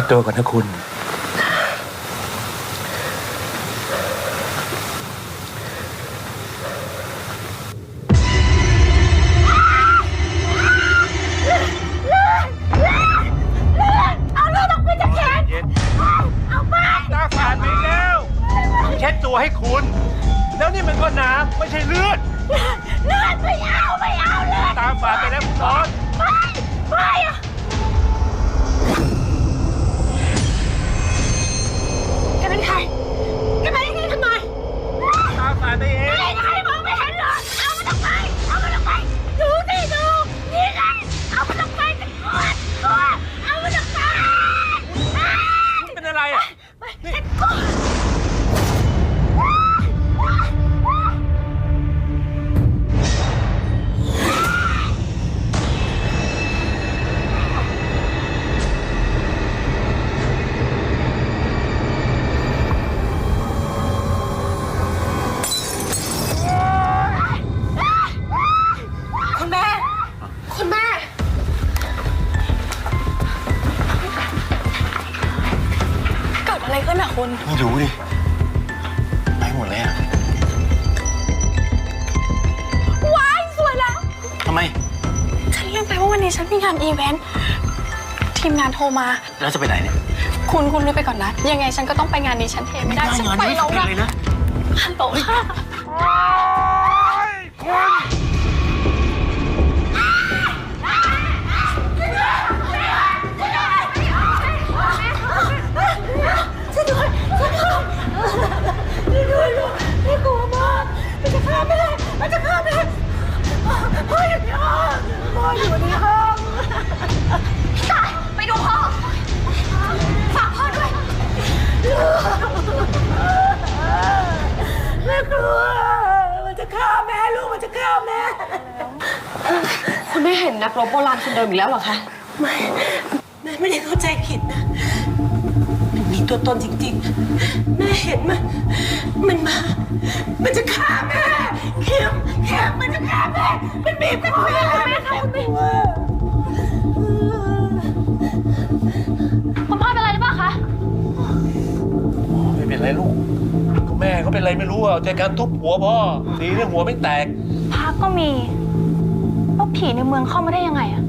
ช็ดตัวก่อนนะคุณ เอาเลือดออกไปจากแขนเย็นเอาไป ตาฝาดไปแล้วเช็ดตัวให้คุณ แล้วนี่มันก็น้ำไม่ใช่เลือด เลือดไม่เอา ไม่เอาเลือดตาฝาดไปแล้วคุณนอน ไม่ ไม่อะ อะไรขึ้นอะคุณไม่รู้ดิ ไปหมดเลยอะว้ายสวยแล้ว ทำไม ฉันลืมไปว่าวันนี้ฉันมีงานอีเวนต์ ทีมงานโทรมา แล้วจะไปไหนเนี่ย คุณคุณรู้ไปก่อนนะ ยังไงฉันก็ต้องไปงานนี้ฉันเทไม่ได้ ฉันไปแล้วไม่นะเลยนะฮัลโหลค่ะช่วย เห็นนักรบโบราณคนเดิมอีกแล้วเหรอคะ ไม่แม่ไม่ได้เข้าใจผิดนะ มันมีตัวตนจริงๆ แม่เห็นมัน มันมา มันจะฆ่าแม่เข็มเข็มมันจะฆ่าแม่ มันบีบกันแม่แม่ทำไม่คุณพ่อเป็นอะไรหรือเปล่าคะ ไม่เป็นไรลูกก็แม่เขาเป็นไรไม่รู้อะใจการทุบหัวพ่อตีเรื่องหัวไม่แตกพระก็มี ผีในเมืองเข้ามาได้ยังไงอะ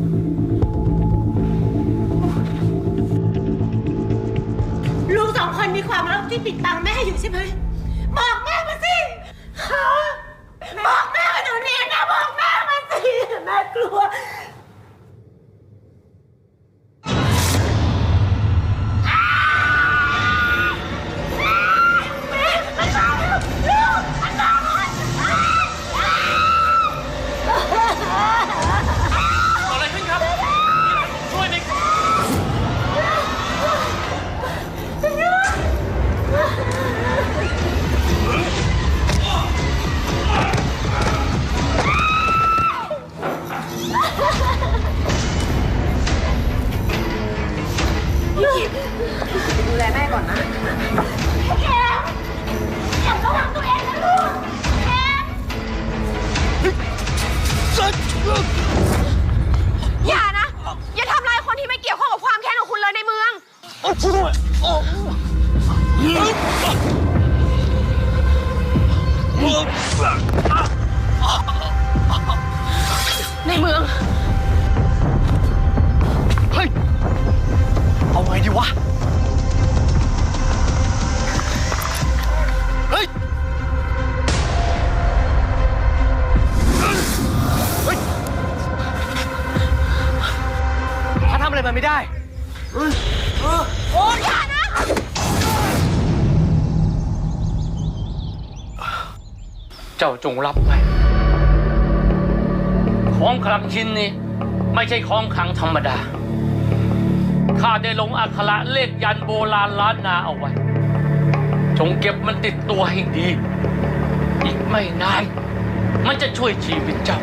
ลูกสองคนมีความลับที่ปิดบังแม่อยู่ใช่ไหมบอกแม่มาสิฮะบอกแม่มาเดี๋ยวนี้นะบอกแม่มาสิแม่กลัว อย่านะ อย่าทำลายคนที่ไม่เกี่ยวข้องกับความแค้นของคุณเลยในเมือง ในเมือง มันไม่ได้โอ้ยอย่านะ เจ้าจงรับไว้ของขลังชิ้นนี้ ไม่ใช่ของขลังธรรมดา ข้าได้ลงอักขระเลขยันโบราณล้านนาเอาไว้ จงเก็บมันติดตัวให้ดี อีกไม่นาน มันจะช่วยชีวิตเจ้า